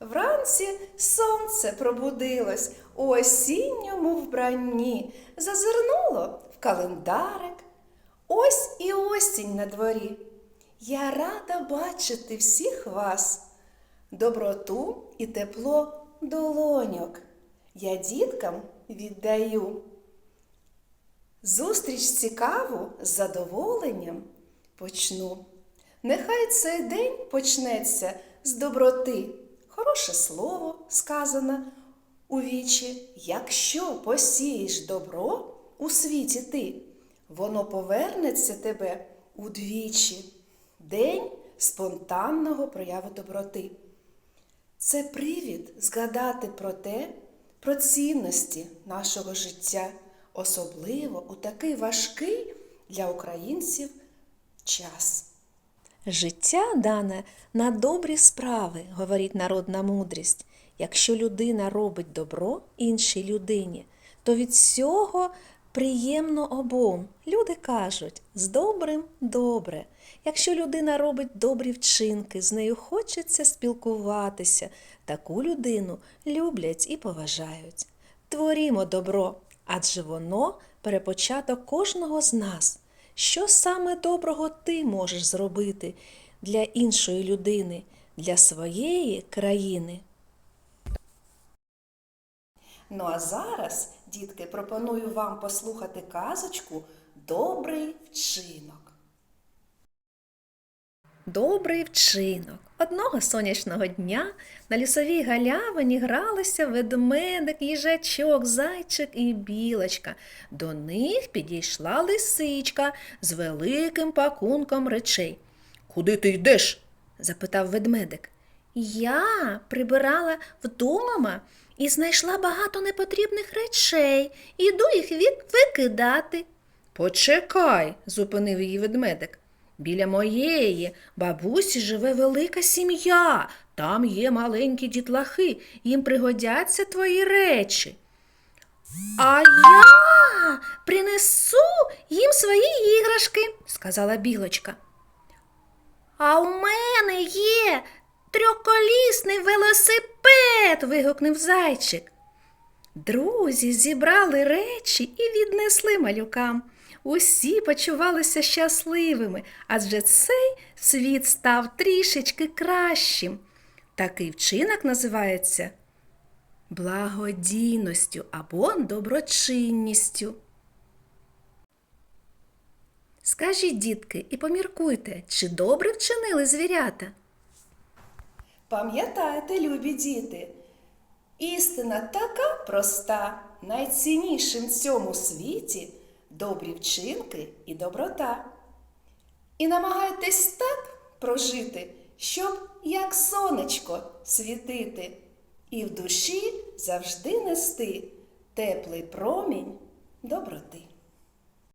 Вранці сонце пробудилось у осінньому вбранні, зазирнуло в календарик. Ось і осінь на дворі. Я рада бачити всіх вас, доброту і тепло долоньок. Я діткам віддаю. Зустріч цікаву з задоволенням почну. Нехай цей день почнеться з доброти. Хороше слово сказано у вічі. Якщо посієш добро у світі ти, воно повернеться тебе удвічі. День спонтанного прояву доброти. Це привід згадати про те, про цінності нашого життя, особливо у такий важкий для українців час. Життя дане на добрі справи, говорить народна мудрість. Якщо людина робить добро іншій людині, то від цього приємно обом. Люди кажуть, з добрим добре. Якщо людина робить добрі вчинки, з нею хочеться спілкуватися, таку людину люблять і поважають. Творімо добро, адже воно перепочаток кожного з нас. Що саме доброго ти можеш зробити для іншої людини, для своєї країни? Ну а зараз, дітки, пропоную вам послухати казочку Добрий вчинок. Добрий вчинок. Одного сонячного дня на лісовій галявині гралися ведмедик, їжачок, зайчик і білочка. До них підійшла лисичка з великим пакунком речей. Куди ти йдеш? запитав ведмедик. Я прибирала вдома і знайшла багато непотрібних речей. Іду їх від- викидати. Почекай, зупинив її ведмедик. Біля моєї бабусі живе велика сім'я. Там є маленькі дітлахи, їм пригодяться твої речі. А я принесу їм свої іграшки, сказала білочка. А у мене є трьохколісний велосипед. вигукнув зайчик. Друзі зібрали речі і віднесли малюкам. Усі почувалися щасливими, адже цей світ став трішечки кращим. Такий вчинок називається благодійністю або доброчинністю. Скажіть, дітки, і поміркуйте, чи добре вчинили звірята? Пам'ятайте, любі діти, істина така проста, найціннішим в цьому світі добрі вчинки і доброта. І намагайтесь так прожити, щоб як сонечко світити, і в душі завжди нести теплий промінь доброти.